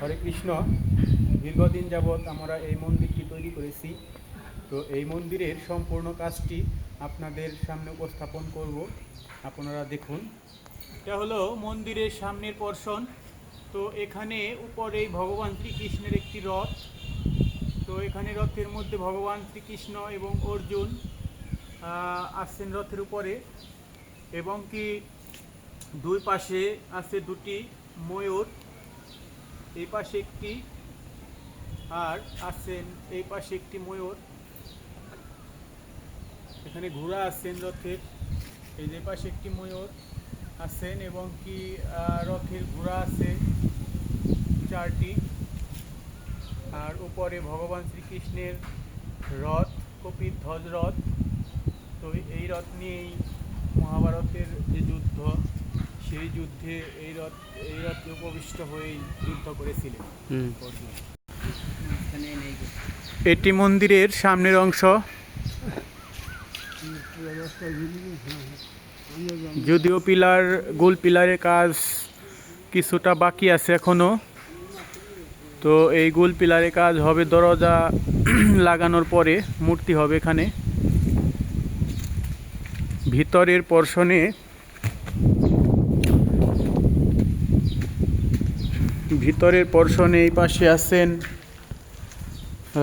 হরে কৃষ্ণ। দীর্ঘদিন যাবৎ আমরা এই মন্দিরটি তৈরি করেছি। তো এই মন্দিরের সম্পূর্ণ কাজটি আপনাদের সামনে উপস্থাপন করব। আপনারা দেখুন। এটা হলো মন্দিরের সামনের পর্ষণ তো এখানে উপরে ভগবান শ্রীকৃষ্ণের একটি রথ। তো এখানে রথের মধ্যে ভগবান শ্রীকৃষ্ণ এবং অর্জুন আসছেন রথের উপরে। এবং কি দুই পাশে আছে দুটি ময়ূর। এই পাশে একটি আর আছেন, এই পাশে একটি ময়ূর। এখানে ঘোড়া আছেন রথের, এই যে পাশে একটি ময়ূর আছেন এবং কি রথের ঘোড়া আছে চারটি। আর উপরে ভগবান শ্রীকৃষ্ণের রথ, কপির ধ্বজ রথ। তো এই রথ নিয়েই মহাভারতের যে যুদ্ধ সেই যুদ্ধে এই রথ এই রথে উপবিষ্ট হয়েই যুদ্ধ করেছিলেন। এটি মন্দিরের সামনের অংশ। যদিও পিলার গোল পিলারের কাজ কিছুটা বাকি আছে এখনও তো এই গোল পিলারের কাজ হবে দরজা লাগানোর পরে মূর্তি হবে এখানে। ভিতরের পর্ষণে ভিতরের পর্ষণে এই পাশে আছেন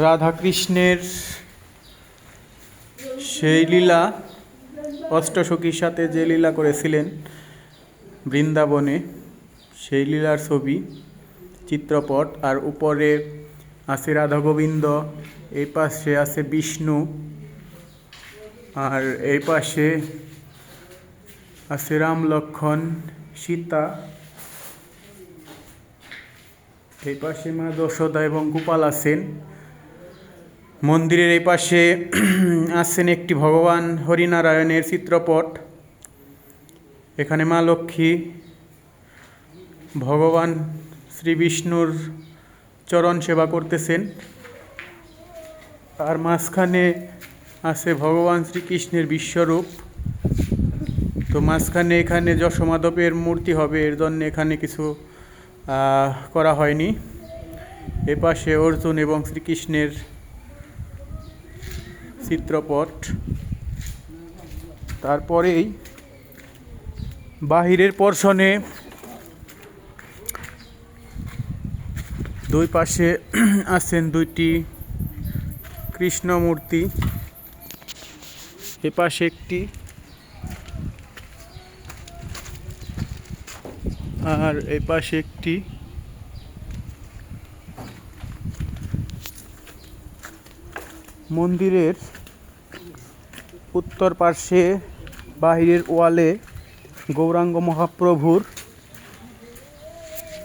রাধা কৃষ্ণের সেই লীলা। অষ্টসখীর সাথে যে লীলা করেছিলেন বৃন্দাবনে, সেই লীলার ছবি, চিত্রপট। আর উপরে আছে রাধা গোবিন্দ এই পাশে আছে বিষ্ণু। আর এই পাশে আছে রাম লক্ষণ সীতা। এই পাশে মা যশোদা এবং গোপাল আছেন। মন্দিরের এই পাশে আছেন একটি ভগবান হরিনারায়ণের চিত্রপট। এখানে মা লক্ষ্মী, ভগবান শ্রী বিষ্ণুর চরণ সেবা করতেছেন। আর মাঝখানে আছে ভগবান শ্রীকৃষ্ণের বিশ্বরূপ। তো মাঝখানে এখানে যশোমাধবের মূর্তি হবে, এর জন্য এখানে কিছু করা হয়নি। এ পাশে অর্জুন এবং শ্রীকৃষ্ণের চিত্রপট। তারপরেই বাহিরের পর্ষণে দুই পাশে আছেন দুইটি কৃষ্ণ মূর্তি এ পাশে একটি আর এই পাশে একটি মন্দিরের উত্তর পার্শ্বে বাহিরের ওয়ালে গৌরাঙ্গ মহাপ্রভুর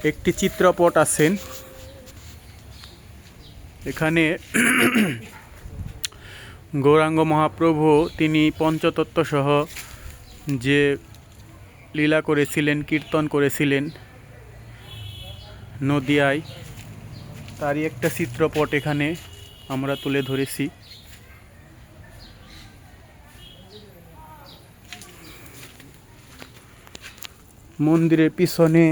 একটি চিত্রপট আছেন। এখানে গৌরাঙ্গ মহাপ্রভু, তিনি পঞ্চতত্ত্ব সহ যে লীলা করেছিলেন, কীর্তন করেছিলেন নদিয়ায়। তারই একটা চিত্রপট এখানে আমরা তুলে ধরেছি। মন্দিরের পিছনে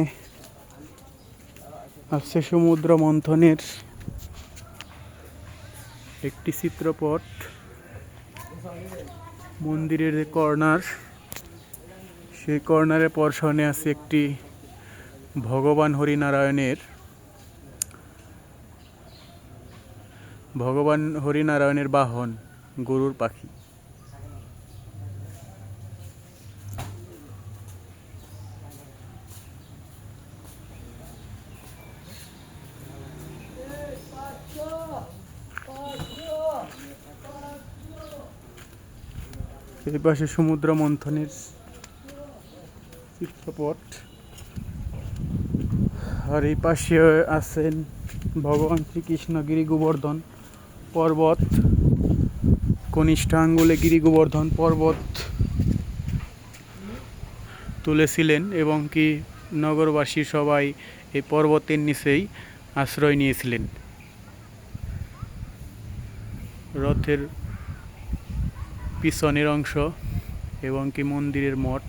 আছে সমুদ্র মন্থনের একটি চিত্রপট। মন্দিরের কর্নার। সেই কর্নারের পর্ষণে আছে একটি ভগবান হরিনারায়ণের ভগবান হরিনারায়ণের বাহন, গরুর পাখি। এই পাশে সমুদ্র মন্থনের চিত্রপট আর এই পাশে আছেন ভগবান শ্রীকৃষ্ণ গিরি গোবর্ধন পর্বত, কনিষ্ঠ আঙ্গুলে গিরি গোবর্ধন পর্বত তুলেছিলেন এবং কি নগরবাসী সবাই এই পর্বতের নিচেই আশ্রয় নিয়েছিলেন। রথের পিছনের অংশ এবং কি মন্দিরের মঠ।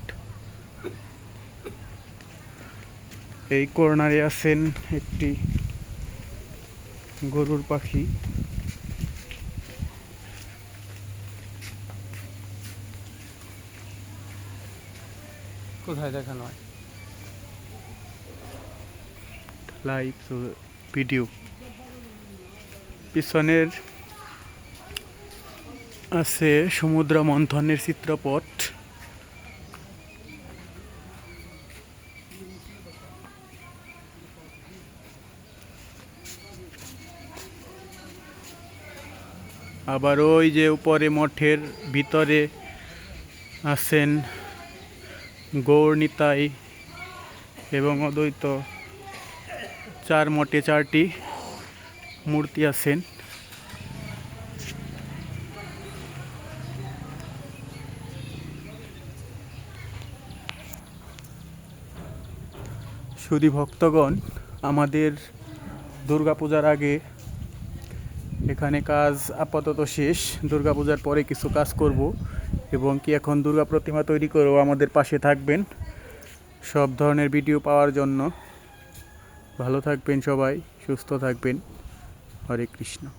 এই কর্নারে আছেন একটি গরুর পাখি। কোথায় দেখানো হয়? লাইভ ভিডিও পিছনের আছে সমুদ্র মন্থনের চিত্রপট। আবার ওই যে উপরে মঠের ভিতরে আছেন গৌর নিতাই এবং অদ্বৈত। চার মঠে চারটি মূর্তি আছেন। সুধী ভক্তগণ, আমাদের দুর্গাপূজার আগে এখানে কাজ আপাতত শেষ। দুর্গাপূজার পরে কিছু কাজ করব এবং কি এখন দুর্গা প্রতিমা তৈরি করেও আমাদের পাশে থাকবেন। সব ধরনের ভিডিও পাওয়ার জন্য। ভালো থাকবেন সবাই, সুস্থ থাকবেন। হরে কৃষ্ণ।